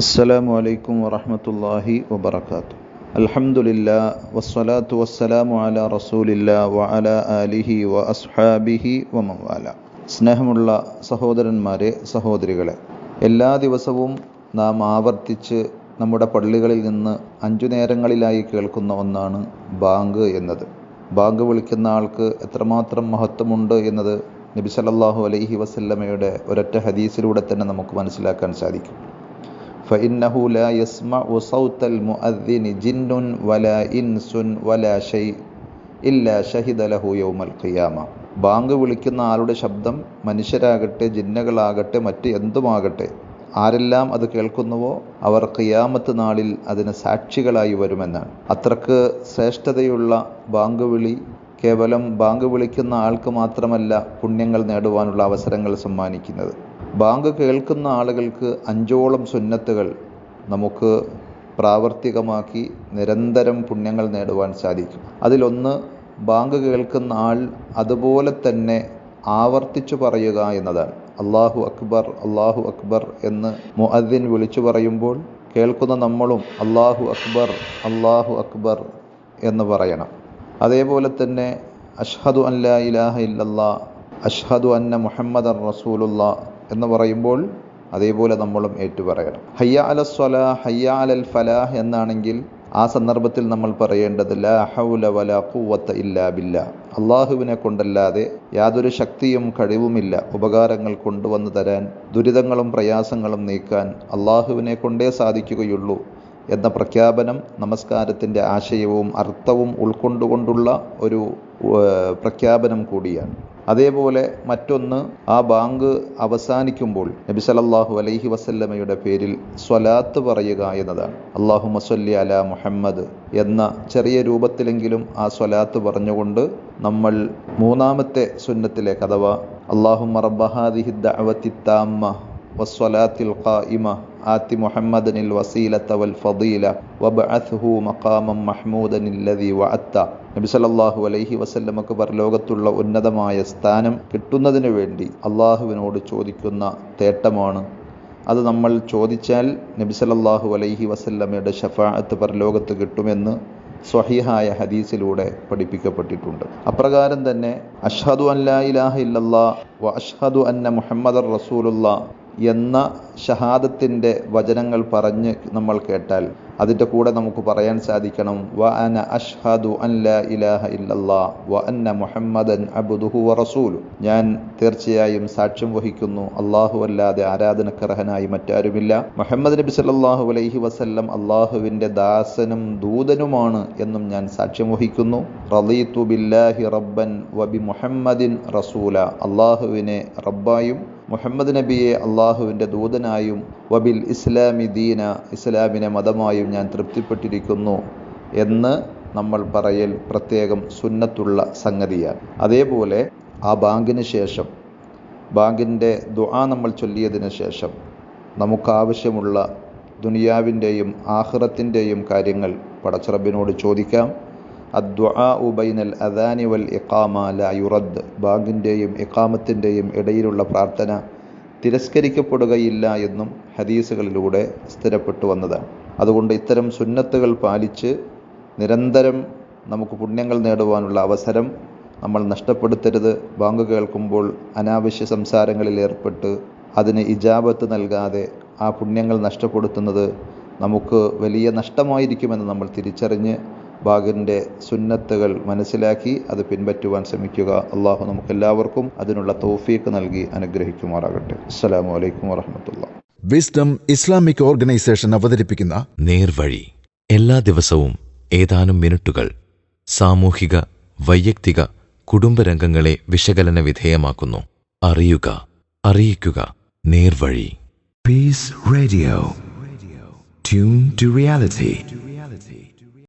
അസ്സലാമു അലൈക്കും വറഹമത്തല്ലാഹി വബർക്കാത്തു അൽഹംദുലില്ലാ വസ്സലാത്തു വസ്സലാമു അല റസൂലില്ല വ അലിഹി വ അസ്ഹാബിഹി വമവാല സ്നേഹമുള്ള സഹോദരന്മാരെ സഹോദരികളെ എല്ലാ ദിവസവും നാം ആവർത്തിച്ച് നമ്മുടെ പള്ളികളിൽ നിന്ന് അഞ്ചു നേരങ്ങളിലായി കേൾക്കുന്ന ഒന്നാണ് ബാങ്ക് എന്നത്. ബാങ്ക് വിളിക്കുന്ന ആൾക്ക് എത്രമാത്രം മഹത്വമുണ്ട് എന്നത് നബി സല്ലാഹു അലൈഹി വസല്ലമയുടെ ഒരൊറ്റ ഹദീസിലൂടെ തന്നെ നമുക്ക് മനസ്സിലാക്കാൻ സാധിക്കും. فإنه لا يسمع صوت المؤذن جن ولا إنس ولا شيء إلا شهد له يوم القيامة ബാങ്ക് വിളിക്കുന്ന ആളുടെ ശബ്ദം മനുഷ്യരാകട്ടെ ജിന്നകളാകട്ടെ മറ്റ് എന്തുമാകട്ടെ ആരെല്ലാം അത് കേൾക്കുന്നുവോ അവർ ഖിയാമത്ത് നാളിൽ അതിന് സാക്ഷികളായി വരുമെന്നാണ് അത്രക്ക് ശ്രേഷ്ഠതയുള്ള ബാങ്ക് വിളി കേവലം ബാങ്ക് വിളിക്കുന്ന ആൾക്ക് മാത്രമല്ല പുണ്യങ്ങൾ നേടുവാനുള്ള അവസരങ്ങൾ സമ്മാനിക്കുന്നത് ബാങ്ക് കേൾക്കുന്ന ആളുകൾക്ക് അഞ്ചോളം സുന്നത്തുകൾ നമുക്ക് പ്രാവർത്തികമാക്കി നിരന്തരം പുണ്യങ്ങൾ നേടുവാൻ സാധിക്കും. അതിലൊന്ന് ബാങ്ക് കേൾക്കുന്ന ആൾ അതുപോലെ തന്നെ ആവർത്തിച്ചു പറയുക എന്നതാണ്. അള്ളാഹു അക്ബർ അള്ളാഹു അക്ബർ എന്ന് മുഅദ്ദിൻ വിളിച്ചു പറയുമ്പോൾ കേൾക്കുന്ന നമ്മളും അള്ളാഹു അക്ബർ അള്ളാഹു അക്ബർ എന്ന് പറയണം. അതേപോലെ തന്നെ അഷ്ഹദു അല്ലാ ഇലാഹ ഇല്ലല്ലാ അഷ്ഹദു അന്ന മുഹമ്മദ് റസൂലുള്ള എന്ന് പറയുമ്പോൾ അതേപോലെ നമ്മളും ഏറ്റുപറയണം. ഹയ്യ അല സ്വല ഹയ്യ അലൽ ഫലാഹ് എന്നാണെങ്കിൽ ആ സന്ദർഭത്തിൽ നമ്മൾ പറയേണ്ടത് ലാ ഹൗല വല കൂവത്ത ഇല്ലാ ബില്ല. അള്ളാഹുവിനെ കൊണ്ടല്ലാതെ യാതൊരു ശക്തിയും കഴിവുമില്ല. ഉപകാരങ്ങൾ കൊണ്ടുവന്നു തരാൻ ദുരിതങ്ങളും പ്രയാസങ്ങളും നീക്കാൻ അള്ളാഹുവിനെ കൊണ്ടേ സാധിക്കുകയുള്ളൂ എന്ന പ്രഖ്യാപനം നമസ്കാരത്തിന്റെ ആശയവും അർത്ഥവും ഉൾക്കൊണ്ടുകൊണ്ടുള്ള ഒരു പ്രഖ്യാപനം കൂടിയാണ്. അതേപോലെ മറ്റൊന്ന് ആ ബാങ്ക് അവസാനിക്കുമ്പോൾ നബി സലല്ലാഹു അലൈഹി വസല്ലമയുടെ പേരിൽ സ്വലാത്ത് പറയുക എന്നതാണ്. അള്ളാഹു മസല്ലി അല മുഹമ്മദ് എന്ന ചെറിയ രൂപത്തിലെങ്കിലും ആ സ്വലാത്ത് പറഞ്ഞുകൊണ്ട് നമ്മൾ മൂന്നാമത്തെ സുന്നത്തിലേക്ക് അഥവാ അള്ളാഹു മറബഹാദിഹിദ്ദഅവത്തിത്താമ്മ വസ്വലാത്തിൽ ഖായിമ آت محمد الوسيلة والفضيلة وابعثه مقاما محمودا الذي وعدت നബി സല്ലല്ലാഹു അലൈഹി വസല്ലമക്ക് പരലോകത്തുള്ള ഉന്നതമായ സ്ഥാനം കിട്ടുന്നതിന് വേണ്ടി അള്ളാഹുവിനോട് ചോദിക്കുന്ന തേട്ടമാണ് അത് നമ്മൾ ചോദിച്ചാൽ നബി സല്ലല്ലാഹു അലൈഹി വസല്ലമയുടെ ഷഫാഅത്ത് പരലോകത്ത് കിട്ടുമെന്ന് സ്വഹീഹായ ഹദീസിലൂടെ പഠിപ്പിക്കപ്പെട്ടിട്ടുണ്ട് അപ്രകാരം തന്നെ അഷ്ഹദു അല്ലാ ഇലാഹ ഇല്ലല്ലാ വ അഷ്ഹദു അന്ന മുഹമ്മദർ റസൂലുള്ള എന്ന ഷഹാദത്തിന്റെ വചനങ്ങൾ പറഞ്ഞ് നമ്മൾ കേട്ടാൽ അതിന്റെ കൂടെ നമുക്ക് പറയാൻ സാധിക്കണം. വ അന അഷ്ഹദു അൻ ലാ ഇലാഹ ഇല്ലല്ലാ വ അന്ന മുഹമ്മദൻ അബുദുഹു വറസൂലു ഞാൻ തീർച്ചയായും സാക്ഷ്യം വഹിക്കുന്നു. അള്ളാഹു അല്ലാതെ ആരാധനക്കർഹനായി മറ്റാരുമില്ല. മുഹമ്മദ് നബി സല്ലാഹു അലൈഹി വസല്ലം അള്ളാഹുവിന്റെ ദാസനും ദൂതനുമാണ് എന്നും ഞാൻ സാക്ഷ്യം വഹിക്കുന്നു. ബില്ലാഹി റബ്ബൻ വബി മുഹമ്മദിൻ റസൂല. അള്ളാഹുവിനെ റബ്ബായും മുഹമ്മദ് നബിയെ അള്ളാഹുവിന്റെ ദൂതനായും വബിൽ ഇസ്ലാമി ദീന ഇസ്ലാമിനെ മതമായും ഞാൻ തൃപ്തിപ്പെട്ടിരിക്കുന്നു എന്ന് നമ്മൾ പറയൽ പ്രത്യേകം സുന്നത്തുള്ള സംഗതിയാണ്. അതേപോലെ ആ ബാങ്കിന് ശേഷം ബാങ്കിന്റെ ദുആ നമ്മൾ ചൊല്ലിയതിന് ശേഷം നമുക്കാവശ്യമുള്ള ദുനിയാവിന്റെയും ആഹ്റത്തിന്റെയും കാര്യങ്ങൾ പടച്ചറബിനോട് ചോദിക്കാം. അദ്വാ ഉബൈനൽ അദാനി വൽ ഇഖാമ ല യുറദ്. ബാങ്കിന്റെയും ഇഖാമത്തിന്റെയും ഇടയിലുള്ള പ്രാർത്ഥന തിരസ്കരിക്കപ്പെടുകയില്ല എന്നും ഹദീസുകളിലൂടെ സ്ഥിരപ്പെട്ടു വന്നതാണ്. അതുകൊണ്ട് ഇത്തരം സുന്നത്തുകൾ പാലിച്ച് നിരന്തരം നമുക്ക് പുണ്യങ്ങൾ നേടുവാനുള്ള അവസരം നമ്മൾ നഷ്ടപ്പെടുത്തരുത്. ബാങ്ക് കേൾക്കുമ്പോൾ അനാവശ്യ സംസാരങ്ങളിൽ ഏർപ്പെട്ട് അതിന് ഇജാബത്ത് നൽകാതെ ആ പുണ്യങ്ങൾ നഷ്ടപ്പെടുത്തുന്നത് നമുക്ക് വലിയ നഷ്ടമായിരിക്കുമെന്ന് നമ്മൾ തിരിച്ചറിഞ്ഞ് ബാഗിന്റെ സുന്നത്തുകൾ മനസ്സിലാക്കി അത് പിൻപറ്റുവാൻ ശ്രമിക്കുക. അള്ളാഹു നമുക്കെല്ലാവർക്കും അതിനുള്ള തോഫീക്ക് നൽകി അനുഗ്രഹിക്കുമാറാകട്ടെ. അസ്സലാമു അലൈക്കും വാഹമത്തുള്ള വിസ്ഡം ഇസ്ലാമിക് ഓർഗനൈസേഷൻ അവതരിപ്പിക്കുന്ന നേർവഴി. എല്ലാ ദിവസവും ഏതാനും മിനിറ്റുകൾ സാമൂഹിക വൈയക്തിക കുടുംബരംഗങ്ങളെ വിശകലന വിധേയമാക്കുന്നു. അറിയുക അറിയിക്കുക നേർവഴി. Peace Radio tune to reality.